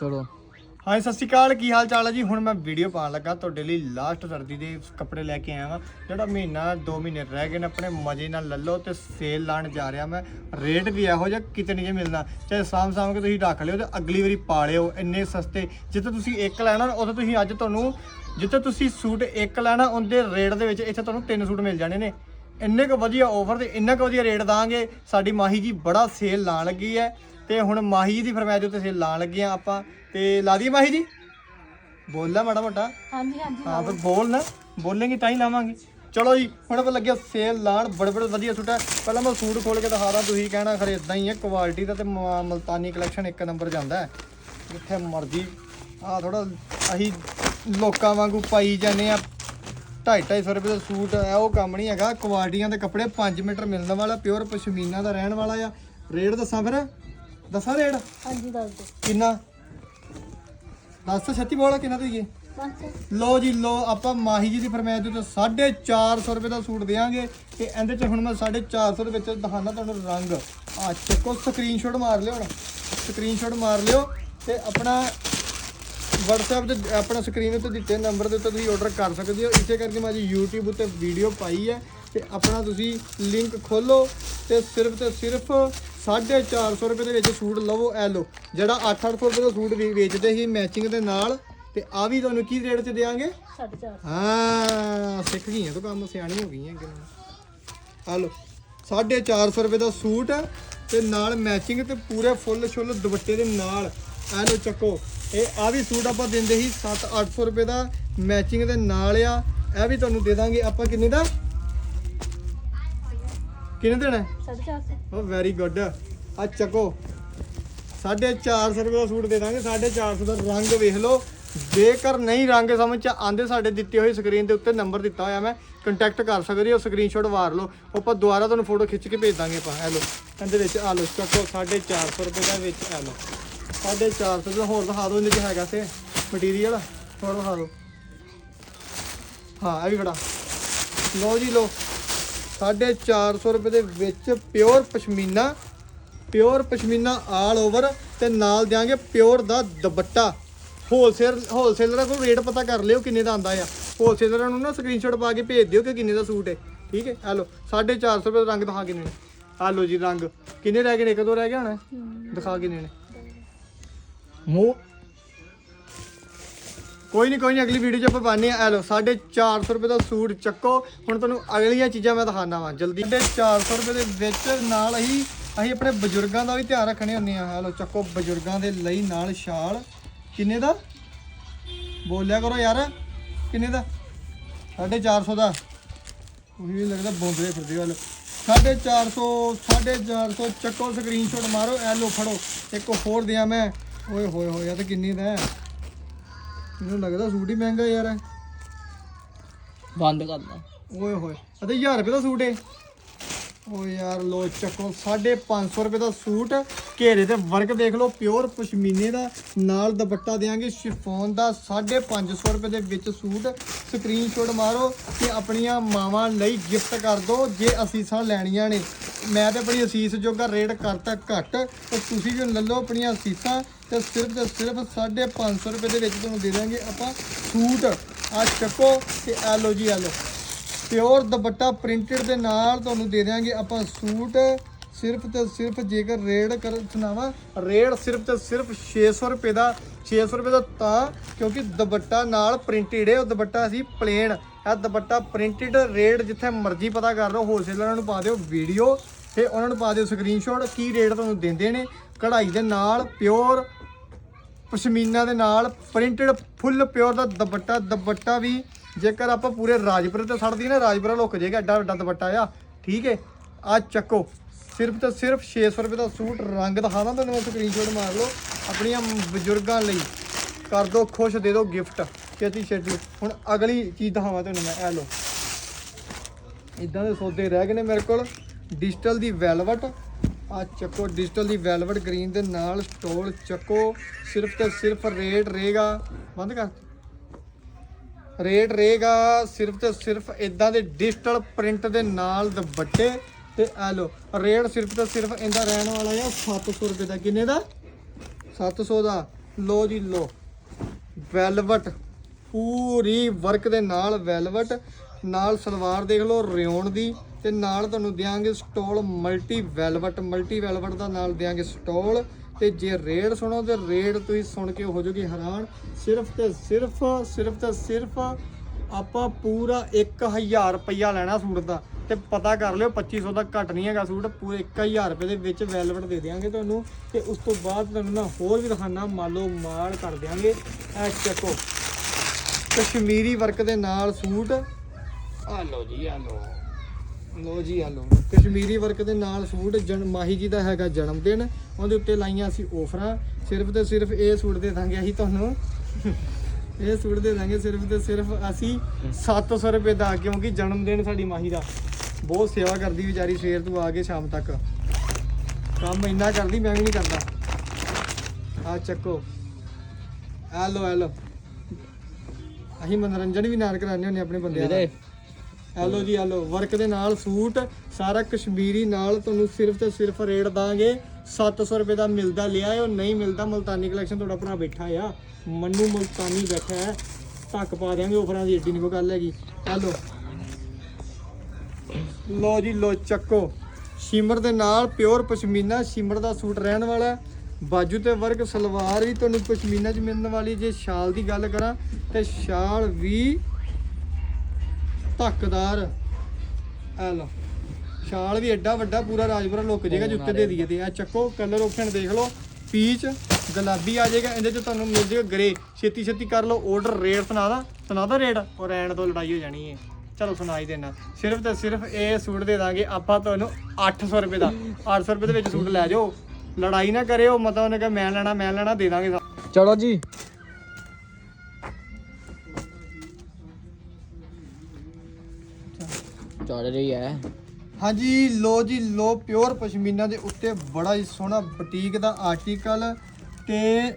ਚਲੋ। ਹਾਂ ਸਤਿ ਸ਼੍ਰੀ ਅਕਾਲ। ਕੀ ਹਾਲ ਚਾਲ ਹੈ ਜੀ? ਹੁਣ ਮੈਂ ਵੀਡੀਓ ਪਾਉਣ ਲੱਗਾ ਤੁਹਾਡੇ ਲਈ ਲਾਸਟ ਸਰਦੀ ਦੇ ਕੱਪੜੇ ਲੈ ਕੇ ਆਇਆ ਵਾਂ। ਜਿਹੜਾ ਮਹੀਨਾ 2 ਮਹੀਨੇ ਰਹਿ ਗਏ ਨੇ ਆਪਣੇ, ਮਜ਼ੇ ਨਾਲ ਲੈ ਲਓ ਤੇ ਸੇਲ ਲਾਣ ਜਾ ਰਿਹਾ ਮੈਂ। ਰੇਟ ਵੀ ਇਹੋ ਜਿਹਾ ਕਿਤੇ ਨਹੀਂ ਜੇ ਮਿਲਣਾ। ਚਾਹੇ ਸਾਮ ਸਾਮ ਕੇ ਤੁਸੀਂ ਰੱਖ ਲਿਓ ਤੇ ਅਗਲੀ ਵਾਰੀ ਪਾ ਲਿਓ, ਇੰਨੇ ਸਸਤੇ। ਜਿੱਥੇ ਤੁਸੀਂ ਇੱਕ ਲੈਣਾ, ਉੱਥੇ ਤੁਸੀਂ ਅੱਜ ਤੁਹਾਨੂੰ, ਜਿੱਥੇ ਤੁਸੀਂ ਸੂਟ ਇੱਕ ਲੈਣਾ, ਉਹਦੇ ਰੇਟ ਦੇ ਵਿੱਚ ਇੱਥੇ ਤੁਹਾਨੂੰ ਤਿੰਨ ਸੂਟ ਮਿਲ ਜਾਣੇ ਨੇ। ਇੰਨੇ ਕੁ ਵਧੀਆ ਆਫਰ ਤੇ ਇੰਨਾ ਕੁ ਵਧੀਆ ਰੇਟ ਦਾਂਗੇ। ਸਾਡੀ ਮਾਹੀ ਜੀ ਬੜਾ ਸੇਲ ਲਾਣ ਲੱਗੀ ਹੈ। ਤੇ ਹੁਣ ਮਾਹੀ ਜੀ ਦੀ ਫਰਮਾਇਸ਼ ਉੱਤੇ ਸੇਲ ਲਾਣ ਲੱਗੇ ਆ ਆਪਾਂ। ਤੇ ਲਾ ਦਈਏ ਮਾਹੀ ਜੀ? ਬੋਲਦਾ ਮਾੜਾ ਮੋਟਾ। ਹਾਂਜੀ ਹਾਂਜੀ ਹਾਂ ਫਿਰ ਬੋਲ ਨਾ। ਬੋਲੇਂਗੇ ਤਾਂ ਹੀ ਲਾਵਾਂਗੇ। ਚਲੋ ਜੀ ਹੁਣ ਆਪਾਂ ਲੱਗਿਆ ਸੇਲ ਲਾਣ ਬੜੇ ਬੜੇ ਵਧੀਆ ਸੂਟ ਹੈ ਪਹਿਲਾਂ ਮੈਂ ਸੂਟ ਖੋਲ ਕੇ ਦਿਖਾਦਾ ਤੁਸੀਂ ਕਹਿਣਾ ਖਰੇ ਇਦਾਂ ਹੀ ਹੈ ਕੁਆਲਿਟੀ ਦਾ ਤੇ ਮਲਤਾਨੀ ਕਲੈਕਸ਼ਨ ਇੱਕ ਨੰਬਰ ਜਾਂਦਾ ਹੈ। ਜਿੱਥੇ ਮਰਜ਼ੀ। ਆ ਥੋੜਾ ਅਸੀਂ ਲੋਕਾਂ ਵਾਂਗੂ ਪਾਈ ਜਾਂਦੇ ਆ। 2.5 250 ਰੁਪਏ ਦਾ ਸੂਟ ਹੈ ਉਹ ਕੰਮ ਨਹੀਂ ਹੈਗਾ। ਕੁਆਲਿਟੀਆਂ ਦੇ ਕੱਪੜੇ 5 ਮੀਟਰ ਮਿਲਣ ਵਾਲਾ ਪਿਓਰ ਪਸ਼ਮੀਨਾ ਦਾ ਰਹਿਣ ਵਾਲਾ ਆ। ਰੇਟ ਦੱਸਾਂ ਫਿਰ। ਦੱਸਾਂ ਰੇਟ? ਹਾਂਜੀ ਦੱਸ ਦਿਓ। ਕਿੰਨਾ? ਦੱਸ ਛੱਤੀ ਬੋਲ ਕਿੰਨਾ ਦਈਏ? ਬਸ ਲੋ ਜੀ ਲੋ ਆਪਾਂ ਮਾਹੀ ਜੀ ਦੀ ਫਰਮਾਇਸ਼ ਦੇ ਉੱਤੇ 450 ਰੁਪਏ ਦਾ ਸੂਟ ਦੇਾਂਗੇ ਤੇ ਇਹਦੇ ਚ ਹੁਣ ਮੈਂ 450 ਦੇ ਵਿੱਚ ਦਿਖਾਣਾ ਤੁਹਾਨੂੰ ਰੰਗ। ਆ ਚੱਕੋ ਸਕਰੀਨਸ਼ਾਟ ਮਾਰ ਲਿਓ ਹੁਣ। ਸਕਰੀਨਸ਼ਾਟ ਮਾਰ ਲਿਓ ਤੇ ਆਪਣਾ WhatsApp ਤੇ ਆਪਣਾ ਸਕਰੀਨ ਉੱਤੇ ਦਿੱਤੇ ਨੰਬਰ ਦੇ ਉੱਤੇ ਤੁਸੀਂ ਆਰਡਰ ਕਰ ਸਕਦੇ ਹੋ। ਇਸੇ ਕਰਕੇ ਮੈਂ ਜੀ YouTube ਉੱਤੇ ਵੀਡੀਓ ਪਾਈ ਹੈ ਤੇ ਆਪਣਾ ਤੁਸੀਂ ਲਿੰਕ ਖੋਲੋ ਤੇ ਸਿਰਫ ਤੇ ਸਿਰਫ 450 ਰੁਪਏ ਦੇ ਵਿੱਚ ਸੂਟ ਲਵੋ ਐ ਲੋ ਜਿਹੜਾ 8-800 ਰੁਪਏ ਦਾ ਸੂਟ ਵੀ ਵੇਚਦੇ ਸੀ ਮੈਚਿੰਗ ਦੇ ਨਾਲ ਤੇ ਆ ਵੀ ਤੁਹਾਨੂੰ ਕੀ ਰੇਟ 'ਚ ਦੇਾਂਗੇ 4.5 ਹਾਂ ਸਿੱਖ ਗਈਆਂ ਤੂੰ ਕੰਮ ਸਿਆਣੀ ਹੋ ਗਈਆਂ ਕਿ ਆ ਲੋ 450 ਰੁਪਏ ਦਾ ਸੂਟ ਤੇ ਨਾਲ ਮੈਚਿੰਗ ਤੇ ਪੂਰੇ ਫੁੱਲ ਛੁੱਲ ਦੁਪੱਟੇ ਦੇ ਨਾਲ। ਆ ਲੋ ਚੱਕੋ ਇਹ ਆ ਵੀ ਸੂਟ ਆਪਾਂ ਦਿੰਦੇ ਸੀ 7-800 ਰੁਪਏ ਦਾ ਮੈਚਿੰਗ ਦੇ ਨਾਲ ਆ। ਇਹ ਵੀ ਤੁਹਾਨੂੰ ਦੇ ਦਾਂਗੇ ਆਪਾਂ ਕਿੰਨੇ ਦਾ? ਕਿੰਨੇ ਦੇਣਾ ਹੈ? 4.5 ਓ ਵੈਰੀ ਗੁੱਡ ਆ ਚੱਕੋ। 450 ਰੁਪਏ ਦਾ ਸੂਟ ਦੇ ਦਾਂਗੇ। 450 ਦਾ ਰੰਗ ਵੇਖ ਲਓ। ਜੇਕਰ ਨਹੀਂ ਰੰਗ ਸਮਝ ਚ ਆਂਦੇ ਸਾਡੇ ਦਿੱਤੇ ਹੋਏ ਸਕਰੀਨ ਦੇ ਉੱਤੇ ਨੰਬਰ ਦਿੱਤਾ ਹੋਇਆ ਮੈਂ ਕੰਟੈਕਟ ਕਰ ਸਕਦੇ ਹੋ ਸਕਰੀਨਸ਼ਾਟ ਵਾਰ ਲਓ। ਆਪਾਂ ਦੁਬਾਰਾ ਤੁਹਾਨੂੰ ਫੋਟੋ ਖਿੱਚ ਕੇ ਭੇਜ ਦਾਂਗੇ ਆਪਾਂ। ਇਹ ਲਓ। ਇਹਦੇ ਵਿੱਚ ਆ ਲਓ ਚੱਕੋ 450 ਰੁਪਏ ਦਾ ਵਿੱਚ ਆ ਲਓ। 450 ਦਾ ਹੋਰ ਦਿਖਾ ਦਿਓ ਇਹਦੇ ਚ ਹੈਗਾ ਤੇ ਮਟੀਰੀਅਲ ਹੋਰ ਦਿਖਾ ਦਿਓ। ਹਾਂ ਇਹ ਵੀ ਖੜਾ। ਲਓ ਜੀ ਲਓ। 450 ਰੁਪਏ ਦੇ ਵਿੱਚ pure pashmina pure pashmina all over ਤੇ ਨਾਲ ਦਿਆਂਗੇ ਪਿਓਰ ਦਾ ਦੁਪੱਟਾ। ਹੋਲਸੇਲ ਹੋਲਸੇਲਰ ਕੋਲ ਰੇਟ ਪਤਾ ਕਰ ਲਿਓ ਕਿੰਨੇ ਦਾ ਆਂਦਾ ਆ। ਹੋਲਸੇਲਰਾਂ ਨੂੰ ਨਾ ਸਕਰੀਨਸ਼ਾਟ ਪਾ ਕੇ ਭੇਜ ਦਿਓ ਕਿ ਕਿੰਨੇ ਦਾ ਸੂਟ ਹੈ ਠੀਕ ਹੈ ਆ ਲਓ 450 ਰੁਪਏ ਦਾ ਰੰਗ ਦਿਖਾ ਕਿੰਨੇ ਨੇ। ਆ ਲਓ ਜੀ ਰੰਗ। ਕਿੰਨੇ ਰਹਿ ਗਏ ਨੇ? ਇੱਕ ਦੋ ਰਹਿ ਗਿਆ ਹੋਣਾ? ਦਿਖਾ ਕਿੰਨੇ ਨੇ? ਮੂੰਹ ਕੋਈ ਨਹੀਂ ਕੋਈ ਨਹੀਂ ਅਗਲੀ ਵੀਡੀਓ 'ਚ ਆਪਾਂ ਪਾਣੇ ਆ। ਲਓ 450 ਰੁਪਏ ਦਾ ਸੂਟ ਚੱਕੋ। ਹੁਣ ਤੁਹਾਨੂੰ ਅਗਲੀਆਂ ਚੀਜ਼ਾਂ ਮੈਂ ਦਿਖਾਣਾ ਵਾਂ, ਜਲਦੀ। 450 ਰੁਪਏ ਦੇ ਵਿੱਚ ਨਾਲ ਅਸੀਂ ਅਸੀਂ ਆਪਣੇ ਬਜ਼ੁਰਗਾਂ ਦਾ ਵੀ ਧਿਆਨ ਰੱਖਣੇ ਹੁੰਦੇ ਆ। ਲਓ, ਚੱਕੋ ਬਜ਼ੁਰਗਾਂ ਦੇ ਲਈ ਨਾਲ ਸ਼ਾਲ। ਕਿੰਨੇ ਦਾ? ਬੋਲਿਆ ਕਰੋ ਯਾਰ, ਕਿੰਨੇ ਦਾ? 450 ਦਾ। ਉਹੀ ਵੀ ਲੱਗਦਾ ਬੋਂਦਰੇ ਫਿਰਦੇ ਵੱਲ 450 450 ਚੱਕੋ ਸਕਰੀਨਸ਼ਾਟ ਮਾਰੋ। ਐ ਲੋ ਫੜੋ। ਇੱਕ ਹੋਰ ਦਿਆਂ ਮੈਂ। ਓਏ ਹੋਏ ਹੋਏ ਆ ਤੇ ਕਿੰਨੀ ਦਾ ਮੈਨੂੰ ਲੱਗਦਾ ਸੂਟ ਹੀ ਮਹਿੰਗਾ ਯਾਰ। ਬੰਦ ਕਰਦਾ ਓਏ ਹੋਏ ਅਤੇ 1000 ਰੁਪਏ ਦਾ ਸੂਟ ਏ? ਓ ਯਾਰ ਲੋ ਚੱਕੋ 550 ਰੁਪਏ ਦਾ ਸੂਟ। ਘੇਰੇ ਤੇ ਵਰਕ ਦੇਖ ਲਓ ਪਿਓਰ ਪਸ਼ਮੀਨੇ ਦਾ। ਨਾਲ ਦੁਪੱਟਾ ਦੇਾਂਗੇ ਸ਼ਿਫੋਨ ਦਾ 550 ਰੁਪਏ ਦੇ ਵਿੱਚ ਸੂਟ। ਸਕਰੀਨਸ਼ਾਟ ਮਾਰੋ ਤੇ ਆਪਣੀਆਂ ਮਾਵਾਂ ਲਈ ਗਿਫਟ ਕਰ ਦਿਓ ਜੇ ਅਸੀਸਾਂ ਲੈਣੀਆਂ ਨੇ। ਮੈਂ ਤੇ ਆਪਣੀ ਅਸੀਸ ਜੋਗਾ ਰੇਟ ਕਰਤਾ ਘੱਟ, ਤੇ ਤੁਸੀਂ ਵੀ ਲੈ ਲਓ ਆਪਣੀਆਂ ਅਸੀਸਾਂ, ਤੇ ਸਿਰਫ ਤੇ ਸਿਰਫ 550 ਰੁਪਏ ਦੇ ਵਿੱਚ ਤੁਹਾਨੂੰ ਦੇ ਦਾਂਗੇ ਆਪਾਂ ਸੂਟ। ਆ ਚੱਕੋ ਤੇ ਆ ਲਓ ਜੀ ਆ ਲਓ। ਪਿਓਰ ਦੁਪੱਟਾ ਪ੍ਰਿੰਟਡ ਦੇ ਨਾਲ ਤੁਹਾਨੂੰ ਦੇ ਦਿਆਂਗੇ ਆਪਾਂ ਸੂਟ। ਸਿਰਫ ਤੇ ਸਿਰਫ ਜੇਕਰ ਰੇਟ ਕਰ ਸੁਣਾਵਾ, ਰੇਟ ਸਿਰਫ ਤੇ ਸਿਰਫ 600 ਰੁਪਏ ਦਾ 600 ਰੁਪਏ ਦਾ ਤਾਂ, ਕਿਉਂਕਿ ਦੁਪੱਟਾ ਨਾਲ ਪ੍ਰਿੰਟਡ ਹੈ, ਉਹ ਦੁਪੱਟਾ ਸੀ ਪਲੇਨ ਇਹ ਦੁਪੱਟਾ ਪ੍ਰਿੰਟਡ ਰੇਟ ਜਿੱਥੇ ਮਰਜ਼ੀ ਪਤਾ ਕਰ ਲਓ ਹੋਲਸੇਲਰਾਂ ਨੂੰ ਪਾ ਦਿਓ ਵੀਡੀਓ ਤੇ ਉਹਨਾਂ ਨੂੰ ਪਾ ਦਿਓ ਸਕਰੀਨਸ਼ਾਟ ਕੀ ਰੇਟ ਤੁਹਾਨੂੰ ਦਿੰਦੇ ਨੇ। ਕਢਾਈ ਦੇ ਨਾਲ ਪਿਓਰ ਪਸ਼ਮੀਨਾ ਦੇ ਨਾਲ ਪ੍ਰਿੰਟਡ ਫੁੱਲ ਪਿਓਰ ਦਾ ਦੁਪੱਟਾ ਦੁਪੱਟਾ ਵੀ ਜੇਕਰ ਆਪਾਂ ਪੂਰੇ ਰਾਜਪੁਰ ਤੇ ਛੱਡਦੀ ਨਾ, ਰਾਜਪੁਰਾ ਲੁੱਕ ਜਾਏਗਾ ਐਡਾ ਵੱਡਾ ਦੁਪੱਟਾ ਆ, ਠੀਕ ਹੈ। ਆ ਚੱਕੋ, ਸਿਰਫ ਤੇ ਸਿਰਫ 600 ਰੁਪਏ ਦਾ ਸੂਟ ਰੰਗ ਦਿਖਾਣਾ ਤੁਹਾਨੂੰ ਸਕਰੀਨਸ਼ਾਟ ਮਾਰ ਲਓ। ਆਪਣੀਆਂ ਬਜ਼ੁਰਗਾਂ ਲਈ ਕਰ ਦਿਓ, ਖੁਸ਼ ਦੇ ਦਿਓ ਗਿਫਟ ਛੇਤੀ ਛੇਤੀ। ਹੁਣ ਅਗਲੀ ਚੀਜ਼ ਦਿਖਾਵਾਂ ਤੁਹਾਨੂੰ ਮੈਂ, ਇਹ ਲਓ। ਇਦਾਂ ਦੇ ਸੌਦੇ ਰਹਿ ਗਏ ਨੇ ਮੇਰੇ ਕੋਲ। ਡਿਜੀਟਲ ਦੀ ਵੈਲਵਟ। ਆ ਚੱਕੋ, ਡਿਜੀਟਲ ਦੀ ਵੈਲਵਟ ਗ੍ਰੀਨ ਦੇ ਨਾਲ ਸਟੋਲ ਚੱਕੋ। ਸਿਰਫ ਤੇ ਸਿਰਫ ਰੇਟ ਰਹੇਗਾ, ਬੰਦ ਕਰ। ਰੇਟ ਰਹੇਗਾ, ਸਿਰਫ ਤੇ ਸਿਰਫ ਇਦਾਂ ਦੇ ਡਿਜੀਟਲ ਪ੍ਰਿੰਟ ਦੇ ਨਾਲ ਦੁਪੱਟੇ। ਤੇ ਆ ਲੋ ਰੇਟ ਸਿਰਫ ਤੇ ਸਿਰਫ ਇਹਦਾ ਰਹਿਣ ਵਾਲਾ ਆ 700 ਰੁਪਏ ਦਾ। ਕਿੰਨੇ ਦਾ? 700 ਦਾ। ਲੋ ਜੀ ਲੋ ਵੈਲਵਟ, ਪੂਰੀ ਵਰਕ ਦੇ ਨਾਲ ਵੈਲਵਟ। ਨਾਲ ਸਲਵਾਰ ਦੇਖ ਲਓ ਰਿਓਨ ਦੀ। ਤੇ ਨਾਲ ਤੁਹਾਨੂੰ ਦਿਆਂਗੇ stole multi velvet multi velvet ਦਾ ਨਾਲ ਦਿਆਂਗੇ ਸਟੋਲ। ਤੇ ਜੇ ਰੇਟ ਸੁਣੋ ਤੇ ਰੇਟ ਤੁਸੀਂ ਸੁਣ ਕੇ ਹੋ ਜਾਓਗੇ ਹੈਰਾਨ। ਸਿਰਫ ਤੇ ਸਿਰਫ ਸਿਰਫ ਤੇ ਸਿਰਫ ਆਪਾਂ ਪੂਰਾ 1000 ਰੁਪਇਆ ਲੈਣਾ ਸੂਟ ਦਾ। ਤੇ ਪਤਾ ਕਰ ਲਿਓ 2500 ਦਾ ਘੱਟ ਨਹੀਂ ਹੈਗਾ ਸੂਟ, ਪੂਰੇ 1000 ਰੁਪਏ ਦੇ ਵਿੱਚ ਵੈਲਵਟ ਦੇ ਦਿਆਂਗੇ ਤੁਹਾਨੂੰ। ਤੇ ਉਸ ਤੋਂ ਬਾਅਦ ਤੁਹਾਨੂੰ ਨਾ ਹੋਰ ਵੀ ਦਿਖਾਣਾ ਮਾਲੋ ਮਾਲ ਕਰ ਦਿਆਂਗੇ। ਐ ਚੱਕੋ, ਕਸ਼ਮੀਰੀ ਵਰਕ ਦੇ ਨਾਲ ਸੂਟ। ਆ ਲਓ ਜੀ ਆ ਲਓ। ਲੋ ਜੀ ਆ ਲਓ। ਕਸ਼ਮੀਰੀ ਵਰਕ ਦੇ ਨਾਲ ਸੂਟ ਜਨ ਮਾਹੀ ਜੀ ਦਾ ਹੈਗਾ ਜਨਮ ਦਿਨ। ਉਹਦੇ ਉੱਤੇ ਲਾਈਆਂ ਅਸੀਂ ਆਫਰਾਂ ਸਿਰਫ ਤੇ ਸਿਰਫ ਇਹ ਸੂਟ ਦੇ ਦਾਂਗੇ ਅਸੀਂ ਤੁਹਾਨੂੰ। ਇਹ ਸੂਟ ਦੇ ਦਾਂਗੇ ਸਿਰਫ ਤੇ ਸਿਰਫ ਅਸੀਂ 700 ਰੁਪਏ ਦਾ, ਕਿਉਂਕਿ ਜਨਮ ਦਿਨ ਸਾਡੀ ਮਾਹੀ ਦਾ। ਬਹੁਤ ਸੇਵਾ ਕਰਦੀ ਵਿਚਾਰੀ ਸਵੇਰ ਤੋਂ ਆ ਕੇ ਸ਼ਾਮ ਤੱਕ। ਕੰਮ ਇੰਨਾ ਕਰਦੀ, ਮੈਂ ਵੀ ਨਹੀਂ ਕਰਦਾ। ਆ ਚੱਕੋ। ਆ ਲੋ ਆ ਲਓ। ਅਸੀਂ ਮਨੋਰੰਜਨ ਵੀ ਨਾਲ ਕਰਾਉਂਦੇ ਹੁੰਦੇ ਆਪਣੇ ਬੰਦਿਆਂ ਦਾ। ਹੈਲੋ ਜੀ ਹੈਲੋ ਵਰਕ ਦੇ ਨਾਲ ਸੂਟ, ਸਾਰਾ ਕਸ਼ਮੀਰੀ ਨਾਲ ਤੁਹਾਨੂੰ ਸਿਰਫ ਤੇ ਸਿਰਫ ਰੇਟ ਦਾਂਗੇ। 700 ਰੁਪਏ ਦਾ ਮਿਲਦਾ ਲਿਆ ਉਹ ਨਹੀਂ ਮਿਲਦਾ, ਮਲਤਾਨੀ ਕਲੈਕਸ਼ਨ ਤੁਹਾਡਾ ਭਰਾ ਬੈਠਾ ਆ। ਮੰਨੂ ਮਲਤਾਨੀ ਬੈਠਾ ਹੈ। ਧੱਕ ਪਾ ਦਿਆਂਗੇ ਆਫਰਾਂ ਦੀ, ਏਡੀ ਨਹੀਂ ਕੋਈ ਗੱਲ ਹੈਗੀ। ਹੈਲੋ ਲੋ ਜੀ ਲੋ ਚੱਕੋ। ਸ਼ਿਮਰ ਦੇ ਨਾਲ ਪਿਓਰ ਪਸ਼ਮੀਨਾ ਸ਼ਿਮਰ ਦਾ ਸੂਟ ਰਹਿਣ ਵਾਲਾ ਹੈ। ਬਾਜੂ ਤੇ ਵਰਕ ਸਲਵਾਰ ਵੀ ਤੁਹਾਨੂੰ ਪਸ਼ਮੀਨਾ ਚ ਮਿਲਣ ਵਾਲੀ ਜੇ ਸ਼ਾਲ ਦੀ ਗੱਲ ਕਰਾਂ, ਤੇ ਸ਼ਾਲ ਵੀ ਧੱਕਦਾਰ। ਆ ਲਓ ਸ਼ਾਲ ਵੀ ਐਡਾ ਵੱਡਾ ਪੂਰਾ ਰਾਜਪੁਰਾ ਲੁੱਕ ਜਾਏਗਾ ਜੁੱਤੇ ਦੇ ਦਈਏ ਤੇ। ਆ ਚੱਕੋ ਕਲਰ ਆਪਸ਼ਨ ਦੇਖ ਲਓ ਪੀਚ ਗੁਲਾਬੀ ਆ ਜਾਏਗਾ ਇਹਦੇ ਚ ਤੁਹਾਨੂੰ ਮਿਲ ਜਾਏਗਾ ਗ੍ਰੇ ਛੇਤੀ ਛੇਤੀ ਕਰ ਲਓ ਆਰਡਰ ਰੇਟ ਸੁਣਾ ਦਾ ਸੁਣਾ ਦਾ ਰੇਟ ਔਰ ਐਂਡ ਤੋਂ ਲੜਾਈ ਹੋ ਜਾਣੀ ਹੈ ਚਲੋ ਸੁਣਾਈ ਦੇਣਾ। ਸਿਰਫ ਤੇ ਸਿਰਫ ਇਹ ਸੂਟ ਦੇ ਦਾਂਗੇ, ਆਪਾਂ ਤੁਹਾਨੂੰ 800 ਰੁਪਏ ਦਾ। 800 ਰੁਪਏ ਦੇ ਵਿੱਚ ਸੂਟ ਲੈ ਜਾਓ। ਲੜਾਈ ਨਾ ਕਰਿਓ, ਮਤਲਬ ਉਹਨੇ ਕਿਹਾ, ਮੈਂ ਲੈਣਾ ਮੈਂ ਲੈਣਾ, ਦੇ ਦਾਂਗੇ ਚਲੋ ਜੀ। ਚੱਲ ਰਹੀ ਹੈ ਹਾਂਜੀ ਲੋ ਜੀ ਲੋ ਪਿਓਰ ਪਸ਼ਮੀਨਾ ਦੇ ਉੱਤੇ ਬੜਾ ਹੀ ਸੋਹਣਾ ਬੁਟੀਕ ਦਾ ਆਰਟੀਕਲ ਤੇ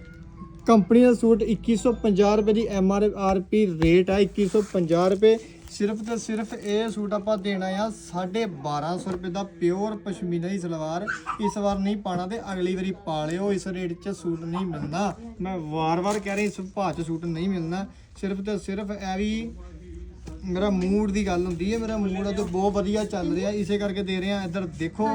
ਕੰਪਨੀ ਦਾ ਸੂਟ 2150 ਰੁਪਏ ਦੀ M R R P rate ਹੈ 2150 ਰੁਪਏ। ਸਿਰਫ ਤੇ ਸਿਰਫ ਇਹ ਸੂਟ ਆਪਾਂ ਦੇਣਾ ਆ 1250 ਰੁਪਏ ਦਾ ਪਿਓਰ ਪਸ਼ਮੀਨਾ ਦੀ ਸਲਵਾਰ। ਇਸ ਵਾਰ ਨਹੀਂ ਪਾਣਾ ਤੇ ਅਗਲੀ ਵਾਰੀ ਪਾ ਲਿਓ, ਇਸ ਰੇਟ 'ਚ ਸੂਟ ਨਹੀਂ ਮਿਲਣਾ। ਮੈਂ ਵਾਰ-ਵਾਰ ਕਹਿ ਰਹੀ, ਇਸ ਭਾਅ 'ਚ ਸੂਟ ਨਹੀਂ ਮਿਲਣਾ। ਸਿਰਫ ਤੇ ਸਿਰਫ ਇਹ ਵੀ ਮੇਰਾ ਮੂਡ ਦੀ ਗੱਲ ਹੁੰਦੀ ਹੈ ਮੇਰਾ ਮੂਡ ਅੱਜ ਬਹੁਤ ਵਧੀਆ ਚੱਲ ਰਿਹਾ ਇਸੇ ਕਰਕੇ ਦੇ ਰਹੇ ਆ ਇੱਧਰ ਦੇਖੋ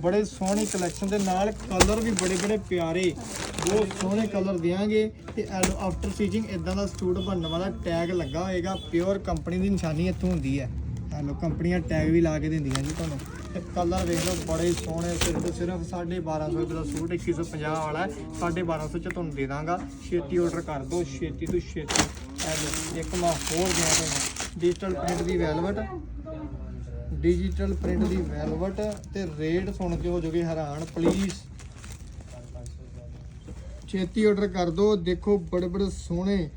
ਬੜੇ ਸੋਹਣੀ ਕਲੈਕਸ਼ਨ ਦੇ ਨਾਲ ਕਲਰ ਵੀ ਬੜੇ ਬੜੇ ਪਿਆਰੇ ਬਹੁਤ ਸੋਹਣੇ ਕਲਰ ਦਿਆਂਗੇ ਤੇ ਐਲੋ ਆਫਟਰ ਸਟਿਚਿੰਗ ਇਦਾਂ ਦਾ ਸੂਟ ਬਣਨ ਵਾਲਾ ਟੈਗ ਲੱਗਾ ਹੋਏਗਾ ਪਿਓਰ ਕੰਪਨੀ ਦੀ ਨਿਸ਼ਾਨੀ ਇੱਥੋਂ ਹੁੰਦੀ ਹੈ। ਐਲੋ ਕੰਪਨੀਆਂ ਟੈਗ ਵੀ ਲਾ ਕੇ ਦਿੰਦੀਆਂ ਜੀ ਤੁਹਾਨੂੰ ਤੇ ਕਲਰ ਵੇਖ ਲਓ ਬੜੇ ਸੋਹਣੇ ਸਿਰਫ ਸਿਰਫ 1250 ਰੁਪਏ ਦਾ ਸੂਟ 2150 ਵਾਲਾ ਹੈ 1250 ਚ ਤੁਹਾਨੂੰ ਦੇ ਦਾਂਗਾ। ਛੇਤੀ ਆਰਡਰ ਕਰ ਦਿਓ ਛੇਤੀ ਤੋਂ ਛੇਤੀ ਇੱਕ ਮੈਂ ਹੋਰ ਦਿਆਂ ਤੁਹਾਨੂੰ ਡਿਜੀਟਲ ਪ੍ਰਿੰਟ ਦੀ ਵੈਲਵਟ ਡਿਜੀਟਲ ਪ੍ਰਿੰਟ ਦੀ ਵੈਲਵਟ ਤੇ ਰੇਟ ਸੁਣ ਕੇ ਹੋ ਜਾਓਗੇ ਹੈਰਾਨ ਪਲੀਜ਼ ਛੇਤੀ ਆਰਡਰ ਕਰ ਦਿਓ ਦੇਖੋ ਬੜੇ ਬੜੇ ਸੋਹਣੇ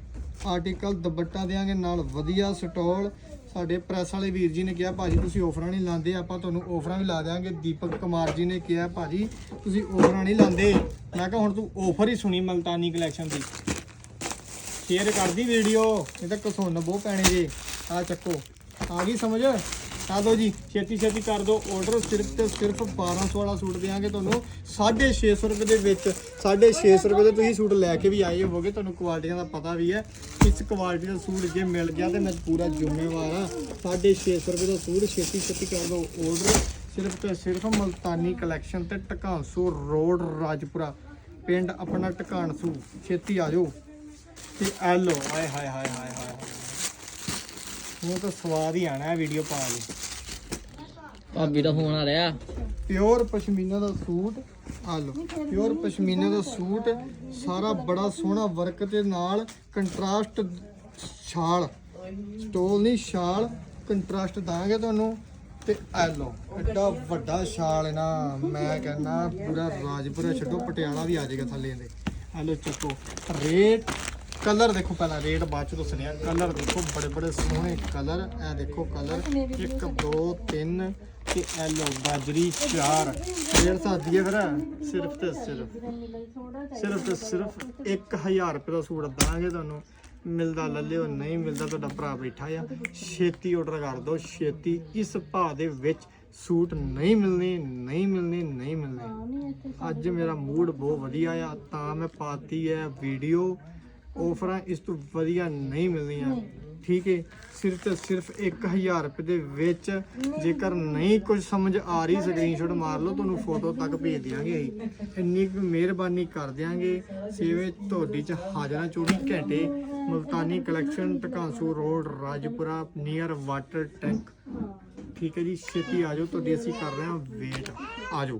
ਆਰਟੀਕਲ ਦੁਪੱਟਾ ਦੇਾਂਗੇ ਨਾਲ, ਵਧੀਆ ਸਟਾਲ ਸਾਡੇ ਪ੍ਰੈਸ ਵਾਲੇ ਵੀਰ ਜੀ ਨੇ ਕਿਹਾ, ਭਾਜੀ, ਤੁਸੀਂ ਆਫਰਾਂ ਨਹੀਂ ਲਾਉਂਦੇ ਆਪਾਂ ਤੁਹਾਨੂੰ ਆਫਰਾਂ ਵੀ ਲਾ ਦੇਾਂਗੇ ਦੀਪਕ ਕੁਮਾਰ ਜੀ ਨੇ ਕਿਹਾ, ਭਾਜੀ, ਤੁਸੀਂ ਆਫਰਾਂ ਨਹੀਂ ਲਾਉਂਦੇ ਮੈਂ ਕਿਹਾ, ਹੁਣ ਤੂੰ ਆਫਰ ਹੀ ਸੁਣੀ ਮਲਤਾਨੀ ਕਲੈਕਸ਼ਨ ਦੀ। ਸ਼ੇਅਰ ਕਰਦੀ ਵੀਡੀਓ ਇਹ ਤਾਂ ਕਸੁੰਨ ਬਹੁਤ ਪੈਣੇ ਜੇ। ਆ ਚੱਕੋ। ਆ ਗਈ ਸਮਝ? ਆ ਦੋ ਜੀ, ਛੇਤੀ ਛੇਤੀ ਕਰ ਦੋ ਆਰਡਰ ਸਿਰਫ ਤੇ ਸਿਰਫ 1200 ਵਾਲਾ ਸੂਟ ਦੇਾਂਗੇ ਤੁਹਾਨੂੰ। 650 ਰੁਪਏ ਦੇ ਵਿੱਚ 650 ਰੁਪਏ ਦੇ ਤੁਸੀਂ ਸੂਟ ਲੈ ਕੇ ਵੀ ਆਏ ਹੋਵੋਗੇ। ਤੁਹਾਨੂੰ ਕੁਆਲਿਟੀਆਂ ਦਾ ਪਤਾ ਵੀ ਹੈ। ਇਸ ਕੁਆਲਿਟੀ ਦਾ ਸੂਟ ਜੇ ਮਿਲ ਗਿਆ ਤੇ ਮੈਂ ਪੂਰਾ ਜ਼ਿੰਮੇਵਾਰ ਆ 650 ਰੁਪਏ ਦਾ ਸੂਟ ਛੇਤੀ ਛੇਤੀ ਕਰ ਦੋ ਆਰਡਰ ਸਿਰਫ ਤੇ ਸਿਰਫ ਮਲਤਾਨੀ ਕਲੈਕਸ਼ਨ ਤੇ ਟਕਾਂਸੂ ਰੋਡ, ਰਾਜਪੁਰਾ ਪਿੰਡ ਆਪਣਾ ਟਕਾਣਸੂ ਛੇਤੀ ਆ ਜਾਓ। ਤੇ ਐਲੋ ਹਾਏ ਹਾਏ ਹਾਏ ਹਾਏ ਹਾਏ। ਉਹ ਤਾਂ ਸਵਾਦ ਹੀ ਆਣਾ ਹੈ ਵੀਡੀਓ ਪਾ ਲਈ। ਭਾਬੀ ਦਾ ਫੋਨ ਆ ਰਿਹਾ। ਪਿਓਰ ਪਸ਼ਮੀਨਾ ਦਾ ਸੂਟ ਆ ਲਓ। ਪਿਓਰ ਪਸ਼ਮੀਨਾ ਦਾ ਸੂਟ ਸਾਰਾ ਬੜਾ ਸੋਹਣਾ ਵਰਕ ਤੇ ਨਾਲ ਕੰਟਰਾਸਟ ਛਾਲ। ਸਟੋਲ ਨਹੀਂ ਛਾਲ ਕੰਟਰਾਸਟ ਦਾਂਗੇ ਤੁਹਾਨੂੰ। ਤੇ ਆ ਲਓ ਐਡਾ ਵੱਡਾ ਛਾਲ ਹੈ ਨਾ ਮੈਂ ਕਹਿੰਦਾ ਪੂਰਾ ਰਾਜਪੁਰਾ ਛੱਡੋ ਪਟਿਆਲਾ ਵੀ ਆ ਜਾਏਗਾ ਥੱਲੇ ਇਹਦੇ। ਆ ਲਓ ਚੱਕੋ ਰੇਟ ਕਲਰ ਦੇਖੋ ਪਹਿਲਾਂ, ਰੇਟ ਬਾਅਦ ਚ ਦੱਸਣੇ ਆ ਕਲਰ ਦੇਖੋ, ਬੜੇ ਬੜੇ ਸੋਹਣੇ ਕਲਰ। ਇਹ ਦੇਖੋ ਕਲਰ। 1 2 3 ਤੇ ਐਲੋ ਬਾਜਰੀ 4 ਰੇਟ ਸਾਦੀ ਹੈ ਫਿਰ, ਸਿਰਫ ਤੇ ਸਿਰਫ। ਸਿਰਫ ਤੇ ਸਿਰਫ 1000 ਰੁਪਏ ਦਾ ਸੂਟ ਦਾਂਗੇ ਤੁਹਾਨੂੰ। ਮਿਲਦਾ ਲੱਲਿਓ, ਨਹੀਂ ਮਿਲਦਾ ਤੁਹਾਡਾ ਭਰਾ ਬੈਠਾ ਆ। ਛੇਤੀ ਆਰਡਰ ਕਰ ਦਿਓ, ਛੇਤੀ। ਇਸ ਭਾਅ ਦੇ ਵਿੱਚ ਸੂਟ ਨਹੀਂ ਮਿਲਨੇ ਨਹੀਂ ਮਿਲਨੇ ਨਹੀਂ ਮਿਲਨੇ ਅੱਜ ਮੇਰਾ ਮੂਡ ਬਹੁਤ ਵਧੀਆ ਆ, ਤਾਂ ਮੈਂ ਪਾਤੀ ਹੈ ਵੀਡੀਓ ਆਫਰਾਂ ਇਸ ਤੋਂ ਵਧੀਆ ਨਹੀਂ ਮਿਲਣੀਆਂ। ਠੀਕ ਹੈ ਸਿਰਫ ਤੇ ਸਿਰਫ 1000 ਰੁਪਏ ਦੇ ਵਿੱਚ ਜੇਕਰ ਨਹੀਂ ਕੁਝ ਸਮਝ ਆ ਰਹੀ ਸਕਰੀਨਸ਼ਾਟ ਮਾਰ ਲਓ ਤੁਹਾਨੂੰ ਫੋਟੋ ਤੱਕ ਭੇਜ ਦਿਆਂਗੇ ਅਸੀਂ। ਇੰਨੀ ਕੁ ਮਿਹਰਬਾਨੀ ਕਰ ਦਿਆਂਗੇ। ਸੇਵੇ ਤੁਹਾਡੀ ਚ ਹਾਜ਼ਰਾਂ 24 ਘੰਟੇ Multani collection ਟਕਾਂਸੂ road Rajpura near water tank ਠੀਕ ਹੈ ਜੀ ਛੇਤੀ ਆ ਜਾਓ ਤੁਹਾਡੀ ਅਸੀਂ ਕਰ ਰਹੇ ਹਾਂ ਵੇਟ ਆ ਜਾਓ।